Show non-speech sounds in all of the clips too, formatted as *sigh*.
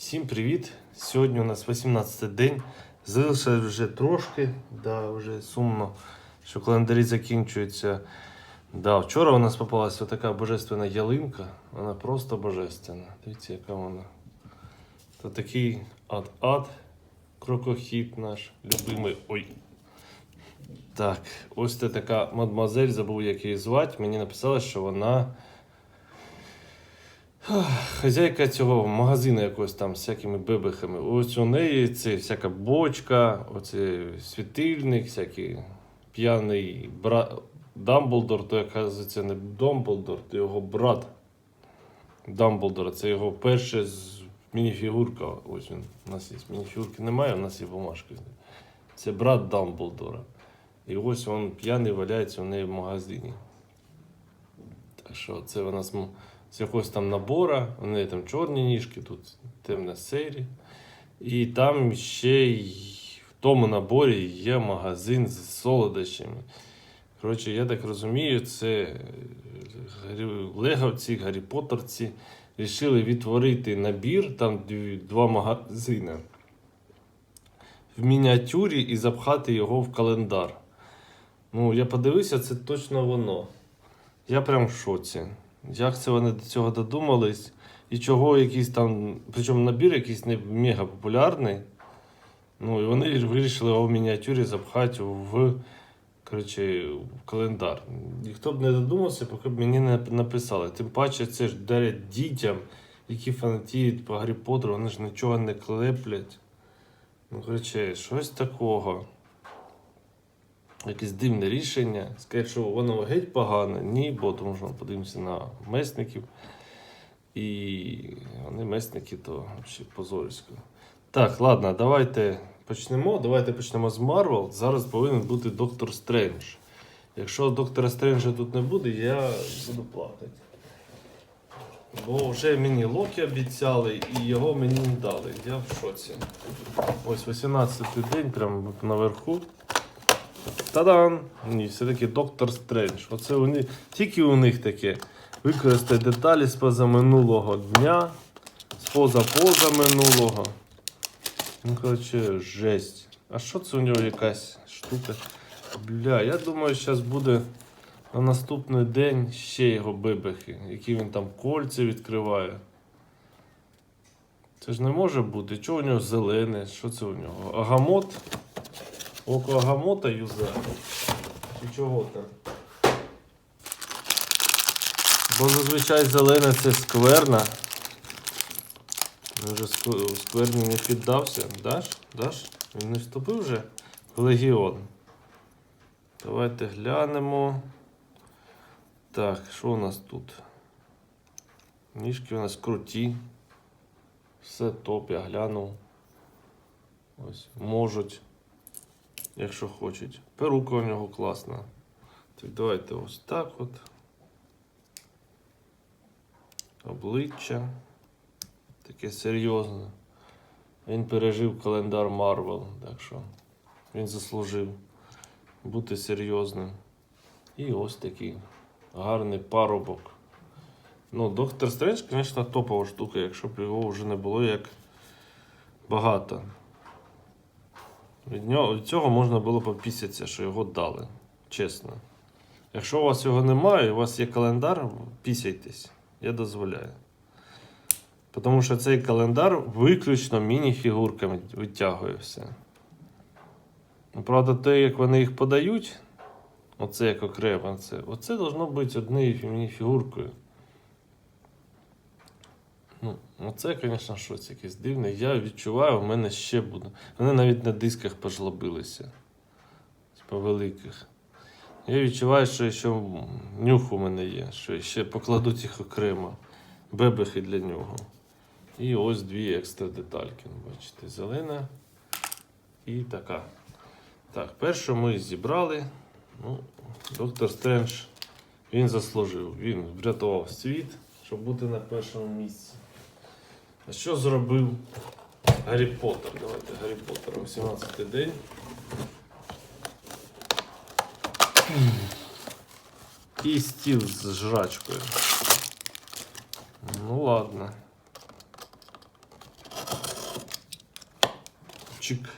Всім привіт! Сьогодні у нас 18 день. Залишилося вже трошки, да, вже сумно, що календарі закінчуються. Да, вчора у нас попалася така божественна ялинка. Вона просто божественна. Дивіться, яка вона. То такий ад-ад, крокохід наш любимий. Ой. Так, ось це така мадмазель, забув, як її звати. Мені написали, що вона. Хазяйка цього магазину якогось там з всякими бебехами. Ось у неї це всяка бочка, оце світильник, всякий п'яний брат Дамблдор, то оказується не Дамблдор, то його брат Дамблдора. Це його перша з мініфігурка. Ось він. У нас є мініфігурки немає, у нас є бумажки. Це брат Дамблдора. І ось він п'яний валяється у неї в магазині. Так що це вона з, м- з якогось там набора, у неї там чорні ніжки, тут темна сері. І там ще й в тому наборі є магазин з солодощами. Коротше, я так розумію, це е, леговці, Гаррі Поттерці вирішили відтворити набір, там два магазини в мініатюрі і запхати його в календар. Ну, я подивився, це точно воно. Я прям в шоці. Як це вони до цього додумались? І чого якийсь там, причому набір якийсь не мега популярний. Ну, і вони вирішили його в мініатюрі запхати в, коротше, в календар. Ніхто б не додумався, поки б мені не написали. Тим паче, це ж дарять дітям, які фанатіють по Гаррі Поттеру, вони ж нічого не клеплять. Ну, коротше, щось такого. Якесь дивне рішення. Сказати, що воно геть погане, ні, бо тому що ми подивимося на месників. І вони месники, то ще позорисько. Так, ладно, давайте почнемо. Давайте почнемо з Марвел. Зараз повинен бути Доктор Стрендж. Якщо доктора Стренджа тут не буде, я буду плакати. Бо вже мені Локі обіцяли і його мені не дали. Я в шоці. Ось 18-й день, прямо наверху. Та-дан! Ні, все-таки доктор Стрендж. Оце вони, тільки у них таке. Використай деталі з позаминулого дня, з поза-поза минулого. Ну, коротше, жесть. А що це у нього якась штука? Бля, я думаю, зараз буде на наступний день ще його бибехи, які він там кольця відкриває. Це ж не може бути. Чого у нього зелене? Що це у нього? Агамот? Око Агамота юзає? Чи чого там? Бо зазвичай зелене це скверна. Він вже скверні не піддався. Даш? Даш? Він не вступив вже в Легіон. Давайте глянемо. Так, що у нас тут? Ніжки у нас круті. Все топ, я глянув. Ось, можуть, якщо хочуть. Перука у нього класна. Так, давайте ось так от. Обличчя. Таке серйозне. Він пережив календар Марвел, так що він заслужив бути серйозним. І ось такий гарний парубок. Ну, Доктор Стрендж, звісно, топова штука, якщо б його вже не було як багато. Від, нього, від цього можна було попісятися, що його дали. Чесно. Якщо у вас його немає, у вас є календар, пісяйтесь. Я дозволяю. Тому що цей календар виключно міні-фігурками витягує все. Ну, Правда, те, як вони їх подають, оце як окремо, це, оце должно бути однією міні-фігуркою. Ну, оце, звісно, щось якесь дивне. Я відчуваю, в мене ще буде. Вони навіть на дисках пожлобилися. Типа великих. Я відчуваю, що ще нюх у мене є, що ще покладуть їх окремо. Бебехи для нього. І ось дві екстра детальки. ну, Бачите, зелена і така. Так, першу ми зібрали. Ну, доктор Стрендж він заслужив. Він врятував світ, щоб бути на першому місці. А що зробив Гаррі Поттер? Давайте Гаррі Поттер 18 день. І стіл з жрачкою. Ну ладно. Чик.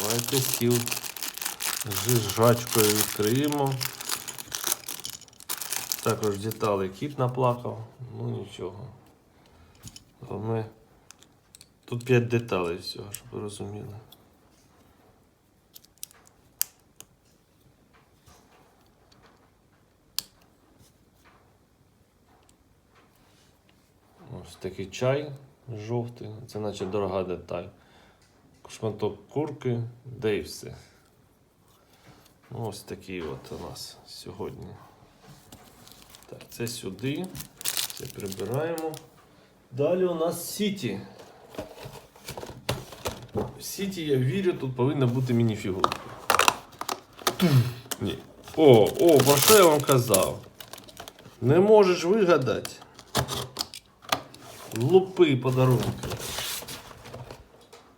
Давайте стіл з жижачкою відкриємо. Також деталі кіт наплакав, ну нічого. Головне, тут 5 деталей всього, щоб ви розуміли. Ось такий чай жовтий, це наче дорога деталь. Шматок курки, де і все. Ну, Ось такий от у нас сьогодні. Так, це сюди. Це прибираємо. Далі у нас Сіті. В Сіті, я вірю, тут повинна бути мініфігурка. Ні. О, о, про що я вам казав? Не можеш вигадати. Лупи подарунки.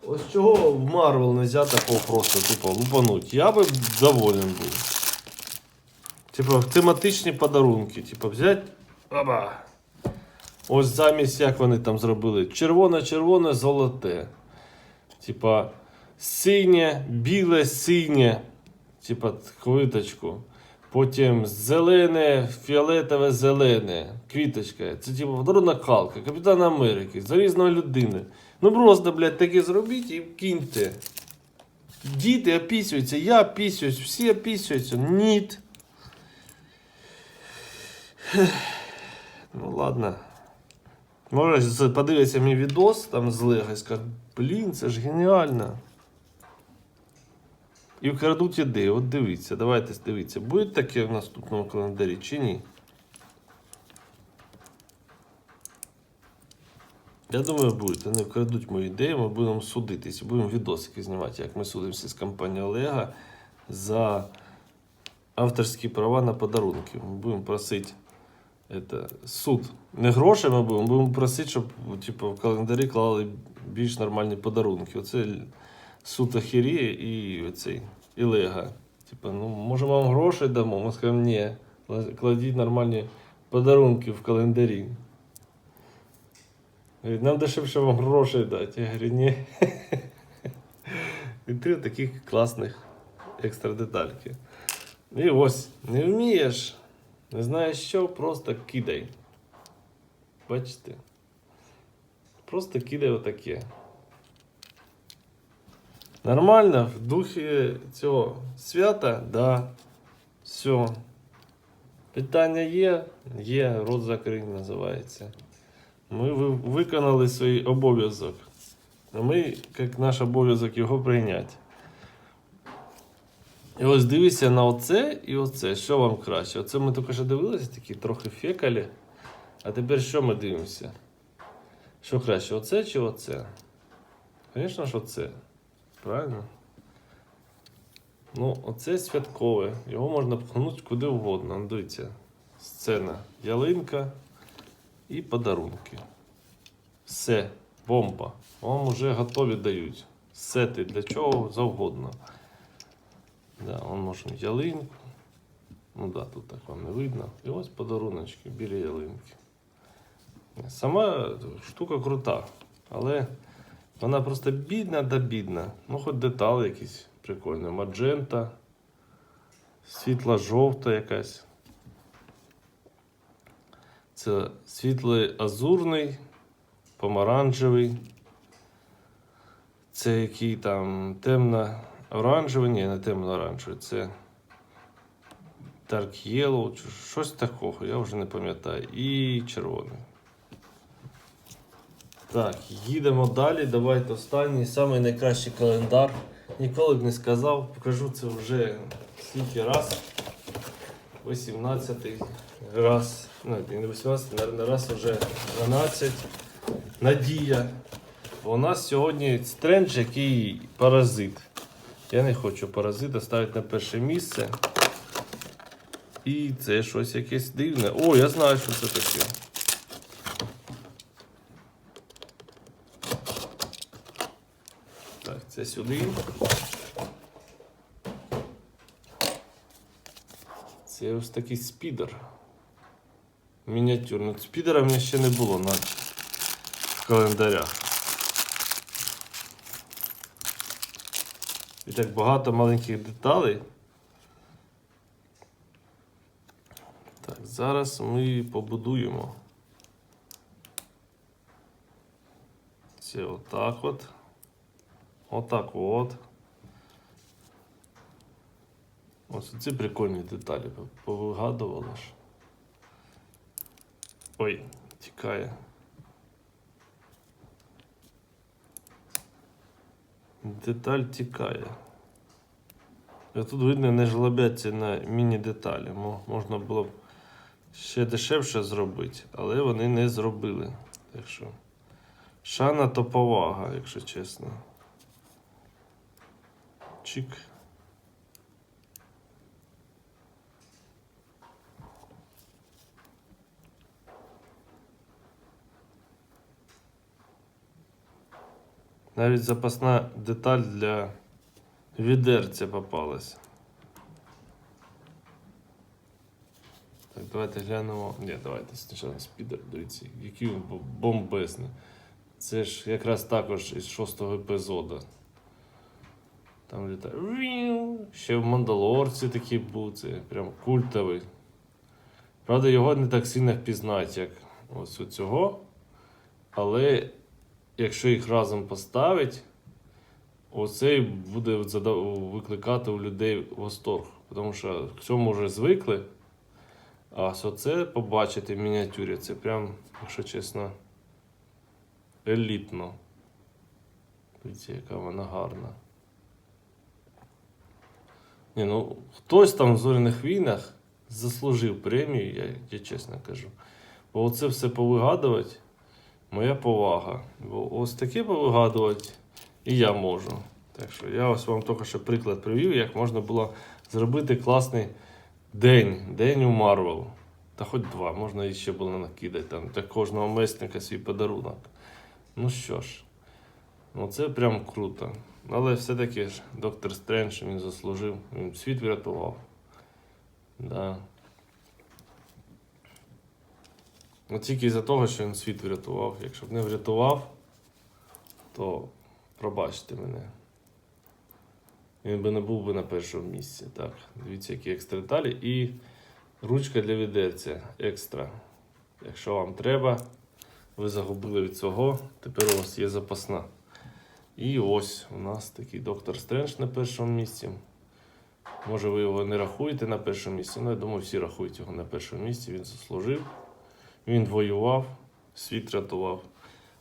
Ось чого в Марвел не можна такого просто, типу, лупануть. Я би доволен був. Типу, тематичні подарунки. Типу, взяти. Оба. Ось замість, як вони там зробили. Червоне-червоне, золоте. Типа, синє, біле, синє. Типа, квиточку. Потім зелене, фіолетове, зелене, квіточка. Це типу подарунок Халка, Капітан Америки, залізної людини. Ну просто, блядь, таке зробіть і киньте. Діти опісюються, я опісююсь, всі опісюються. Ніт. Ну ладно. Може, подивиться мій відос там з Лего і скаже, блін, це ж геніально. І вкрадуть ідею. От дивіться, давайте дивіться, буде таке в наступному календарі чи ні? Я думаю, буде. Вони вкрадуть мою ідею, ми будемо судитись, будемо відосики знімати, як ми судимося з компанією Олега за авторські права на подарунки. Ми будемо просити это, суд. Не гроші ми будемо, будемо просити, щоб типу, в календарі клали більш нормальні подарунки. Оце суд Ахірія і оцей і Лега. Типа, ну, може, вам гроші дамо? Ми скажемо, ні. Кладіть нормальні подарунки в календарі. Говорить, нам дешевше вам грошей дати. Я говорю, ні. *laughs* І три таких класних екстра детальки. І ось, не вмієш, не знаєш що, просто кидай. Бачите? Просто кидай отаке. Нормально, в духі цього свята, да. Все. Питання є, є, рот закрий називається. Ми виконали свій обов'язок. А ми, як наш обов'язок, його прийняти. І ось дивіться на оце і оце. Що вам краще? Оце ми тільки що дивилися, такі трохи фекалі. А тепер що ми дивимося? Що краще, оце чи оце? Звісно ж, оце. Правильно? Ну, оце святкове. Його можна пхнути куди угодно. Ну, Дивіться. Сцена, ялинка і подарунки. Все, бомба. Вам вже готові дають. Сети для чого завгодно. Да, он можемо ялинку. Ну да, тут так вам не видно. І ось подаруночки біля ялинки. Сама штука крута, але вона просто бідна да бідна. Ну, хоч деталі якісь прикольні. Маджента, світла жовта якась. Це світлий азурний, помаранчевий. Це який там темно оранжевий, ні, не темно оранжевий, це Dark Yellow, щось такого, я вже не пам'ятаю. І червоний. Так, їдемо далі. Давайте останній, самий найкращий календар. Ніколи б не сказав, покажу це вже скільки раз. 18 раз. Ну, не 18, наверное, раз вже 12. Надія. У нас сьогодні стрендж, який паразит. Я не хочу паразита ставити на перше місце. І це щось якесь дивне. О, я знаю, що це таке. Так, це сюди. Це ось такий спідер. Мініатюрний. Спідера в мене ще не було, наче. календаря. І так багато маленьких деталей. Так, зараз ми побудуємо. Це отак от. Отак от. Ось ці прикольні деталі повигадували ж. Ой, тікає. Деталь тікає. І тут видно, не жлобяться на міні-деталі. Можна було б ще дешевше зробити, але вони не зробили. Так що. Шана то повага, якщо чесно. Чик. Навіть запасна деталь для відерця попалась. Так, давайте глянемо. Ні, давайте спочатку спідер. Дивіться, який бомбезний. Це ж якраз також із шостого епізоду. Там літає. Ще в Мандалорці такий був, це прям культовий. Правда, його не так сильно впізнають, як ось у цього. Але якщо їх разом поставити, оцей буде викликати у людей восторг. Тому що к цьому вже звикли. А оце побачити в мініатюрі, це прям, якщо чесно, елітно. Дивіться, яка вона гарна. Ні, ну, хтось там в зоряних війнах заслужив премію, я, я чесно кажу. Бо оце все повигадувати, моя повага. Бо ось таке повигадувати і я можу. Так що я ось вам тільки що приклад привів, як можна було зробити класний день, день у Марвел. Та хоч два, можна іще було накидати там для кожного месника свій подарунок. Ну що ж, ну це прям круто. Але все-таки ж доктор Стрендж він заслужив, він світ врятував. Да. Ну, тільки із-за того, що він світ врятував. Якщо б не врятував, то пробачте мене. Він би не був би на першому місці. Так, дивіться, які екстра деталі. І ручка для відерця екстра. Якщо вам треба, ви загубили від цього, тепер у вас є запасна. І ось у нас такий доктор Стрендж на першому місці. Може, ви його не рахуєте на першому місці, але я думаю, всі рахують його на першому місці. Він заслужив. Він воював, світ рятував.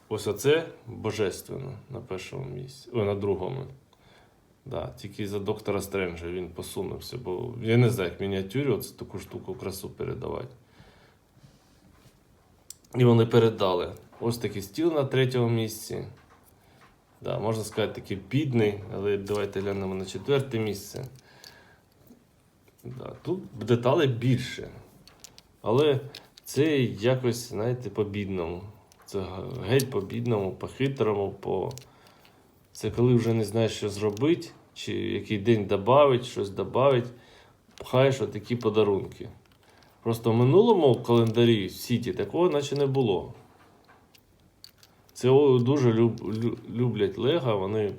Ось оце божественно на першому місці. Ой, на другому. Да, тільки за доктора Стренджа він посунувся, бо я не знаю, як мініатюрі оце таку штуку красу передавати. І вони передали. Ось такий стіл на третьому місці. Да, можна сказати, такий бідний, але давайте глянемо на четверте місце. Да, тут деталей більше. Але це якось, знаєте, по-бідному. Це геть по-бідному, по-хитрому, по. Це коли вже не знаєш, що зробити, чи який день додати, щось додати, пхаєш отакі подарунки. Просто в минулому календарі в Сіті такого наче не було. Це дуже люб, люблять Лего, вони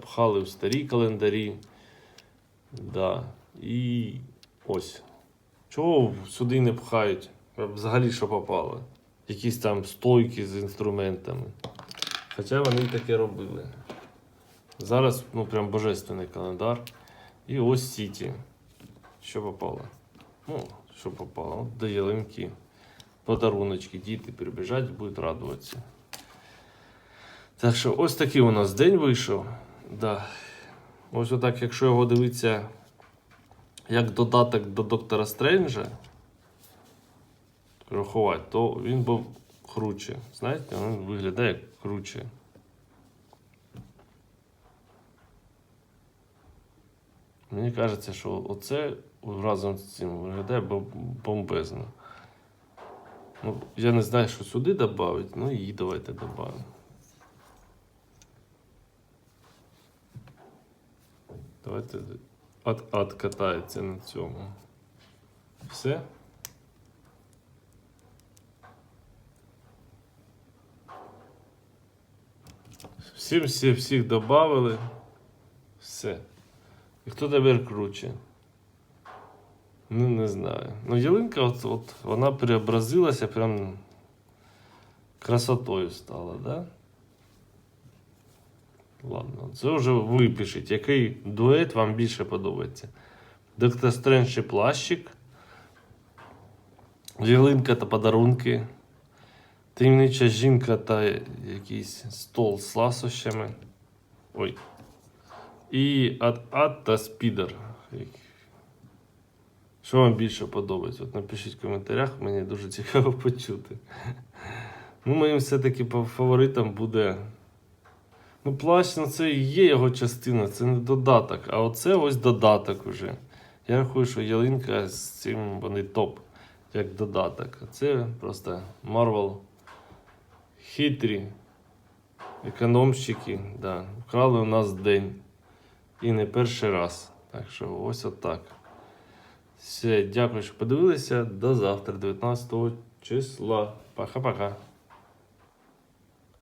пхали в старі календарі. Да. І ось. Чого сюди не пхають? Взагалі що попало? Якісь там стойки з інструментами. Хоча вони і таке робили. Зараз ну прям божественний календар. І ось Сіті. Що попало? Ну, що попало? До ялинки. Подаруночки, діти прибіжать, будуть радуватися. Так що ось такий у нас день вийшов. Да. Ось отак, якщо його дивитися як додаток до доктора Стренджа, рахувати, то він був круче. Знаєте, він виглядає як круче. Мені кажеться, що оце разом з цим виглядає бомбезно. Ну, я не знаю, що сюди додати, ну її давайте додамо. Давайте от, откатається на цьому. Все. Всім всі, всіх додали. Все. І хто тепер круче? Ну, не знаю. Ну, ялинка, от, от вона преобразилася, прям красотою стала, да? Ладно, це вже ви пишіть, який дует вам більше подобається. Доктор Стрендж і плащик. Ялинка та подарунки. Таємнича жінка та якийсь стол з ласощами. Ой. І ад та спідер. Що вам більше подобається? От напишіть в коментарях, мені дуже цікаво почути. Ну, моїм все-таки по фаворитам буде. Ну, плащ, ну це і є його частина, це не додаток. А оце ось додаток уже. Я рахую, що ялинка з цим вони топ, як додаток. А це просто Marvel хитрі економщики, да, вкрали у нас день. І не перший раз. Так що ось отак. Все, дякую, що подивилися. До завтра, 19 числа. Пока-пока.